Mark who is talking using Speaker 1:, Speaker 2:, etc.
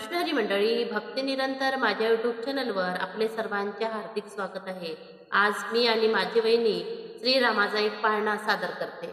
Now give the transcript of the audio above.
Speaker 1: रामकृष्ण मंडळी भक्ती निरंतर माझ्या युट्यूब चॅनलवर आपले सर्वांचे हार्दिक स्वागत आहे. आज मी आणि माझी वहिनी श्रीरामाचा एक पाळणा सादर करते.